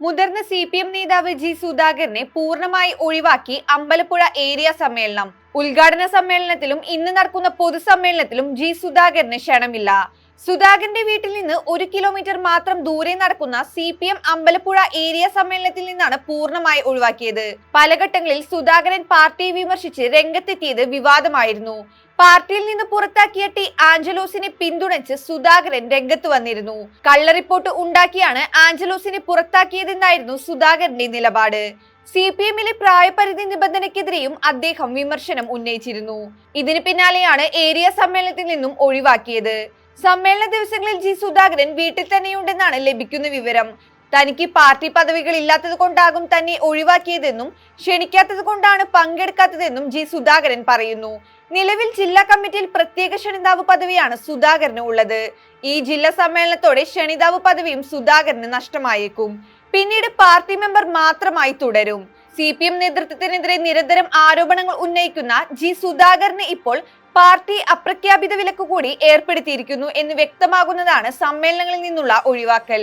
മുതിർന്ന C P M നേതാവ് G സുധാകരനെ പൂർണമായി ഒഴിവാക്കി അമ്പലപ്പുഴ ഏരിയ സമ്മേളനം. ഉദ്ഘാടന സമ്മേളനത്തിലും ഇന്ന് നടക്കുന്ന പൊതുസമ്മേളനത്തിലും ജി സുധാകരന് ക്ഷണമില്ല. സുധാകരന്റെ വീട്ടിൽ നിന്ന് ഒരു കിലോമീറ്റർ മാത്രം ദൂരെ നടക്കുന്ന C P M Ambalappuzha area സമ്മേളനത്തിൽ നിന്നാണ് പൂർണമായി ഒഴിവാക്കിയത്. പല ഘട്ടങ്ങളിൽ സുധാകരൻ പാർട്ടിയെ വിമർശിച്ച് രംഗത്തെത്തിയത് വിവാദമായിരുന്നു. പാർട്ടിയിൽ നിന്ന് പുറത്താക്കിയ ടി ആഞ്ചലോസിനെ പിന്തുണച്ച് സുധാകരൻ രംഗത്ത് വന്നിരുന്നു. കള്ള റിപ്പോർട്ട് ഉണ്ടാക്കിയാണ് ആഞ്ചലോസിനെ പുറത്താക്കിയതെന്നായിരുന്നു സുധാകരന്റെ നിലപാട്. സി പി എമ്മിലെ പ്രായപരിധി നിബന്ധനയ്ക്കെതിരെയും അദ്ദേഹം വിമർശനം ഉന്നയിച്ചിരുന്നു. ഇതിന് പിന്നാലെയാണ് ഏരിയ സമ്മേളനത്തിൽ നിന്നും ഒഴിവാക്കിയത്. സമ്മേളന ദിവസങ്ങളിൽ ജി സുധാകരൻ വീട്ടിൽ തന്നെയുണ്ടെന്നാണ് ലഭിക്കുന്ന വിവരം. തനിക്ക് പാർട്ടി പദവികൾ ഇല്ലാത്തത് കൊണ്ടാകും തന്നെ ഒഴിവാക്കിയതെന്നും ക്ഷണിക്കാത്തത് കൊണ്ടാണ് പങ്കെടുക്കാത്തതെന്നും ജി സുധാകരൻ പറയുന്നു. നിലവിൽ ജില്ലാ കമ്മിറ്റിയിൽ പ്രത്യേക ക്ഷണിതാവ് പദവിയാണ് സുധാകരന് ഉള്ളത്. ഈ ജില്ലാ സമ്മേളനത്തോടെ ക്ഷണിതാവ് പദവിയും സുധാകരന് നഷ്ടമായേക്കും. പിന്നീട് പാർട്ടി മെമ്പർ മാത്രമായി തുടരും. സി പി എം നേതൃത്വത്തിനെതിരെ നിരന്തരം ആരോപണങ്ങൾ ഉന്നയിക്കുന്ന ജി സുധാകരന് ഇപ്പോൾ പാർട്ടി അപ്രഖ്യാപിത വിലക്ക് കൂടി ഏർപ്പെടുത്തിയിരിക്കുന്നു എന്ന് വ്യക്തമാകുന്നതാണ് സമ്മേളനങ്ങളിൽ നിന്നുള്ള ഒഴിവാക്കൽ.